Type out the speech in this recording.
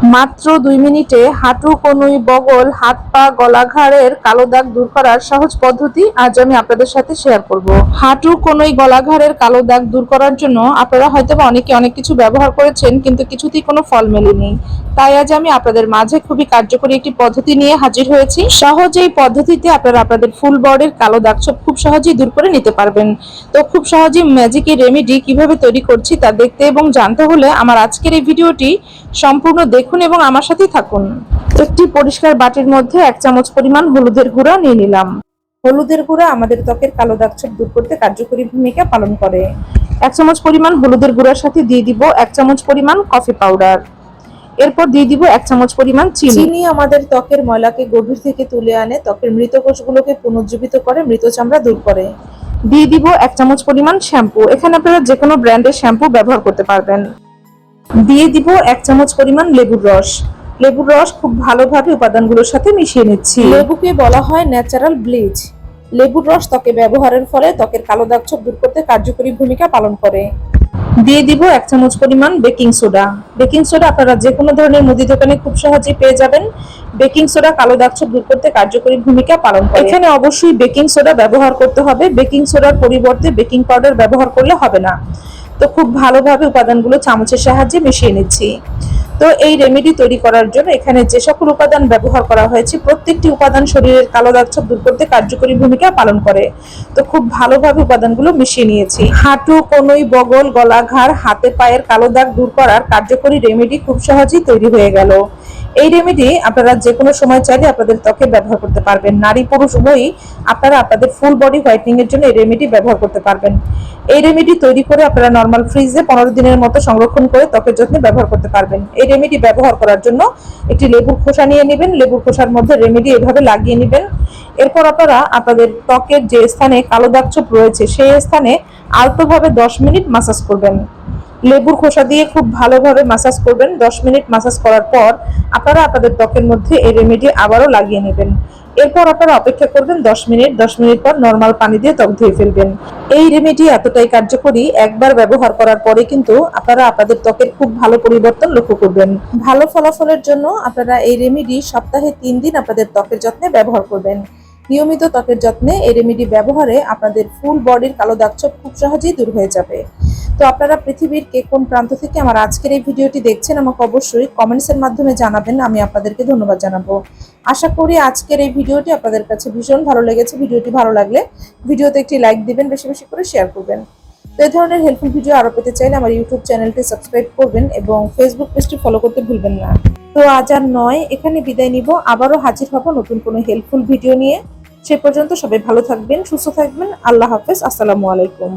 মাত্র দুই মিনিটে হাঁটু, কনুই, বগল, হাত পা গলা ঘাড়ের কালো দাগ দূর করার সহজ পদ্ধতি আজ আমি আপনাদের সাথে শেয়ার করব। হাঁটু, কনুই গলা ঘাড়ের কালো দাগ দূর করার জন্য আপনারা হয়তো অনেকে অনেক কিছু ব্যবহার করেছেন, কিন্তু কিছুতেই কোনো ফল মেলেনি। তাই আজ আমি আপনাদের মাঝে খুবই কার্যকরী একটি পদ্ধতি নিয়ে হাজির হয়েছি। সহজ এই পদ্ধতিতে আপনারা আপনাদের ফুল বডির কালো দাগ সব খুব সহজেই দূর করে নিতে পারবেন। তো খুব সহজেই ম্যাজিক রেমেডি কীভাবে তৈরি করছি তা দেখতে এবং জানতে হলে আমার আজকের এই ভিডিওটি সম্পূর্ণ দেখুন এবং আমার সাথেই থাকুন। একটি পরিষ্কার বাটির মধ্যে এক চামচ পরিমাণ হলুদের গুঁড়া নিয়ে নিলাম। হলুদের গুঁড়া আমাদের ত্বকের কালো দাগ ছোপ দূর করতে কার্যকরী ভূমিকা পালন করে। এক চামচ পরিমাণ হলুদের গুঁড়ার সাথে দিয়ে দিব এক চামচ পরিমাণ কফি পাউডার। এরপর দিয়ে দিব এক চামচ পরিমাণ চিনি। চিনি আমাদের ত্বকের ময়লাকে গভীর থেকে তুলে আনে ত্বকের মৃত কোষগুলোকে পুনর্জীবিত করে মৃত চামড়া দূর করে। দিয়ে দিব এক চামচ পরিমাণ শ্যাম্পু। এখানে আপনারা যে কোনো ব্র্যান্ডের শ্যাম্পু ব্যবহার করতে পারবেন। দিয়ে দিব এক চামচ পরিমাণ লেবুর রস। লেবুর রস খুব ভালোভাবে উপাদানগুলোর সাথে মিশিয়ে নিচ্ছি। লেবুকে বলা হয় ন্যাচারাল ব্লিচ লেবুর রস ত্বকে ব্যবহারের ফলে ত্বকের কালো দাগ ছোপ দূর করতে কার্যকরী ভূমিকা পালন করে। দিয়ে দিব এক চামচ পরিমাণ বেকিং সোডা বেকিং সোডা আপনারা যে কোনো ধরনের মুদি দোকানে খুব সহজেই পেয়ে যাবেন। বেকিং সোডা কালো দাগ ছোপ দূর করতে কার্যকরী ভূমিকা পালন করে। এখানে অবশ্যই বেকিং সোডা ব্যবহার করতে হবে। বেকিং সোডার পরিবর্তে বেকিং পাউডার ব্যবহার করলে হবে না। তো খুব ভালোভাবে উপাদানগুলো চামচের সাহায্যে মিশিয়ে নিচ্ছি। তো এই রেমেডি তৈরি করার জন্য এখানে যে সকল উপাদান ব্যবহার করা হয়েছে, প্রত্যেকটি উপাদান শরীরের কালো দাগ ছোপ দূর করতে কার্যকরী ভূমিকা পালন করে। তো খুব ভালোভাবে উপাদানগুলো মিশিয়ে নিয়েছি। হাঁটু, কনুই, বগল, গলা, ঘাড়, হাতে, পায়ের কালো দাগ দূর করার কার্যকরী রেমেডি খুব সহজেই তৈরি হয়ে গেল। এই রেমেডি আপনারা যে কোনো সময় চাইলে আপনাদের ত্বকে ব্যবহার করতে পারবেন। নারী পুরুষ উভয়ই আপনারা আপনাদের ফুল বডি হোয়াইটনিং এর জন্য এই রেমেডি ব্যবহার করতে পারবেন। এই রেমেডি তৈরি করে আপনারা নর্মাল ফ্রিজে পনেরো দিনের মতো সংরক্ষণ করে ত্বকের যত্নে ব্যবহার করতে পারবেন। এই রেমেডি ব্যবহার করার জন্য একটি লেবুর খোসা নিয়ে নেবেন। লেবুর খোসার মধ্যে রেমেডি এভাবে লাগিয়ে নেবেন। এরপর আপনারা আপনাদের ত্বকের যে স্থানে কালো দাগ ছোপ রয়েছে, সেই স্থানে আলতোভাবে দশ মিনিট মাসাজ করবেন। লেবুর খোসা দিয়ে খুব ভালোভাবে মাসাজ করবেন। দশ মিনিট মাসাজ করার পর আপনারা আপনাদের ত্বকের মধ্যে এই রেমেডি আবারও লাগিয়ে নেবেন। এরপর আপনারা অপেক্ষা করবেন দশ মিনিট। দশ মিনিট পর নর্মাল পানি দিয়ে ত্বক ধুয়ে ফেলবেন। এই রেমেডি এতটাই কার্যকরী, একবার ব্যবহার করার পরে কিন্তু আপনারা আপনাদের ত্বকের খুব ভালো পরিবর্তন লক্ষ্য করবেন। ভালো ফলাফলের জন্য আপনারা এই রেমেডি সপ্তাহে তিন দিন আপনাদের ত্বকের যত্নে ব্যবহার করবেন। নিয়মিত ত্বকের যত্নে এই রেমেডি ব্যবহারে আপনাদের ফুল বডির কালো দাগ ছোপ খুব সহজেই দূর হয়ে যাবে। তো আপনারা পৃথিবীর কে কোন প্রান্ত থেকে আমার আজকের এই ভিডিওটি দেখছেন, আমাকে অবশ্যই কমেন্টসের মাধ্যমে জানাবেন। আমি আপনাদেরকে ধন্যবাদ জানাব। আশা করি আজকের এই ভিডিওটি আপনাদের কাছে ভীষণ ভালো লেগেছে। ভিডিওটি ভালো লাগলে ভিডিওতে একটি লাইক দিবেন, বেশি বেশি করে শেয়ার করবেন। তো এই ধরনের হেল্পফুল ভিডিও আরও পেতে চাইলে আমার ইউটিউব চ্যানেলটি সাবস্ক্রাইব করবেন এবং ফেসবুক পেজটি ফলো করতে ভুলবেন না। তো আজ আর নয়, এখানে বিদায় নিব। আবারও হাজির হব নতুন কোনো হেল্পফুল ভিডিও নিয়ে। সে পর্যন্ত সবাই ভালো থাকবেন, সুস্থ থাকবেন। আল্লাহ হাফেজ। আসসালামু আলাইকুম।